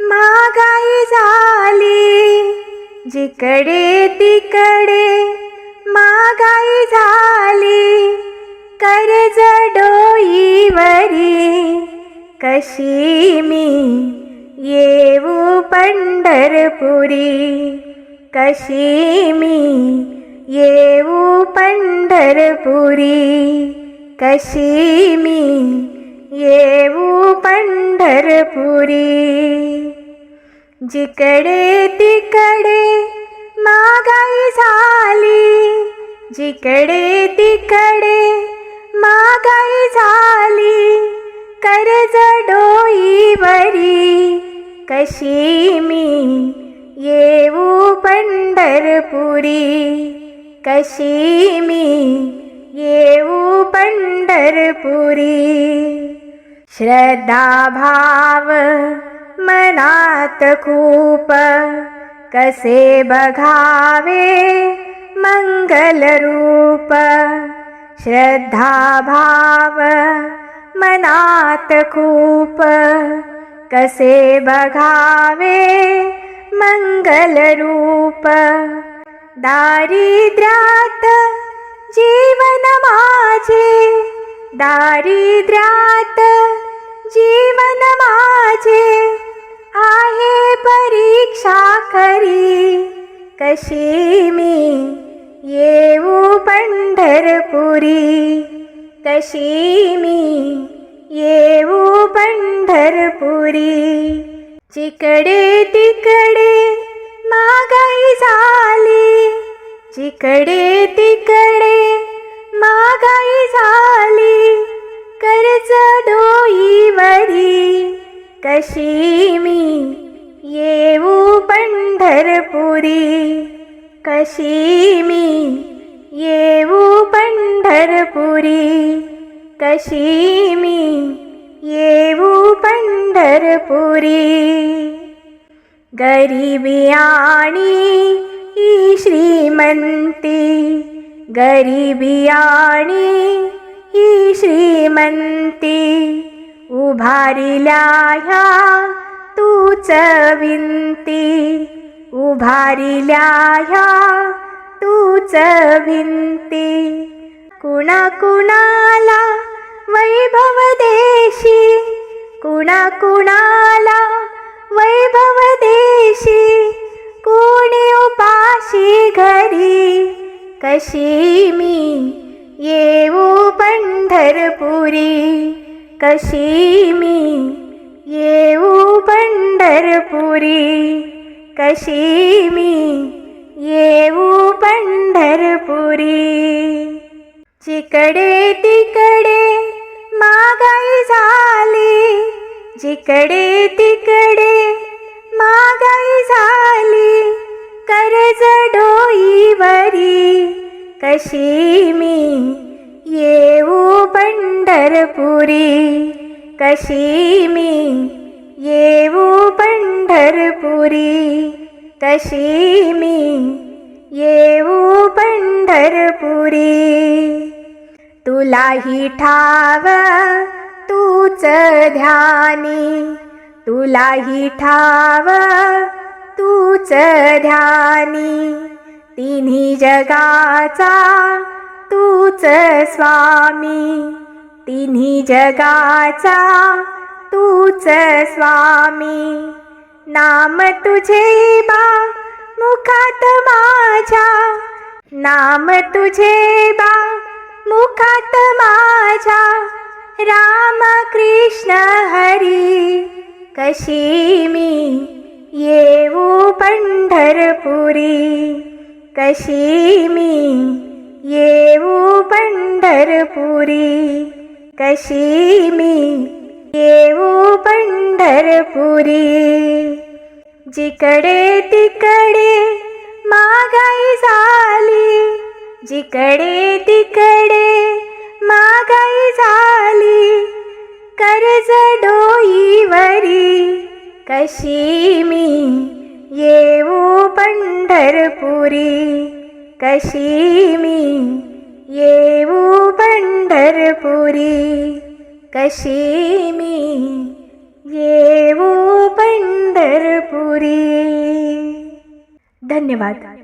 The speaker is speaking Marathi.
महागाई झाली जिकडे तिकडे महागाई झाली कर्ज डोईवरी. कशी मी येऊ पंढरपुरी. कशी मी येऊ पंढरपुरी. कशी मी येऊ पंढरपुरी। जिकडे तिकडे महागाई झाली जिकडे तिकडे महागाई झाली कर्ज डोईवरी कशी मी येऊ पंढरपुरी कशी मी पण्डरपुरी श्रद्धा भाव मनात खूप कसे बघावे मङ्गलरूप श्रद्धाभाव मनात खूप कसे बघावे मङ्गलरूप दारिद्र्यात् जीवन माझे दारिद्र्यात जीवन माझे आहे परीक्षा खरी कशी मी येऊ पंढरपुरी कशी मी येऊ पंढरपुरी जिकडे तिकडे जिकडे तिकडे महागाई झाली. कर्ज डोईवरी कशी मी येऊ पंढरपुरी. कशी मी येऊ पंढरपुरी. कशी मी येऊ पंढरपुरी. गरिबी आणि ही श्रीमंती गरिबी आणि ही श्रीमंती उभारिल्या ह्या तूच विंती उभारिल्या ह्या तूच भिंती कुणा कुणाला वैभव देशी? कुणा कुणाला वैभव देशी? कोणी उपाशी घर कशी मी येऊ पंढरपुरी. कशी मी येऊ पंढरपुरी. कशी मी येऊ पंढरपुरी. जिकडे तिकडे महागाई झाली जिकडे तिकडे महागाई झाली कर्ज डोईवरी. कशी मी येऊ पंढरपुरी? कशी मी येऊ पंढरपुरी? कशी मी येऊ पंढरपुरी? तुलाही ठाव तूच ध्यानी. तुलाही ठाव तूच ध्यानी. तिन्ही जगाचा तूच स्वामी. तिन्ही जगाचा तूच स्वामी. नाम तुझे बा मुखात माझ्या. नाम तुझे बा मुखात माझ्या. राम कृष्ण हरी कशी मी येऊ पंढरपुरी. कशी मी येऊ पंढरपुरी? कशी मी येऊ पंढरपुरी? जिकडे तिकडे महागाई झाली जिकडे तिकडे महागाई झाली कर्ज डोईवरी कशी मी येऊ पंढरपुरी कशी मी येऊ पंढरपुरी कशी मी येऊ पंढरपुरी. धन्यवाद.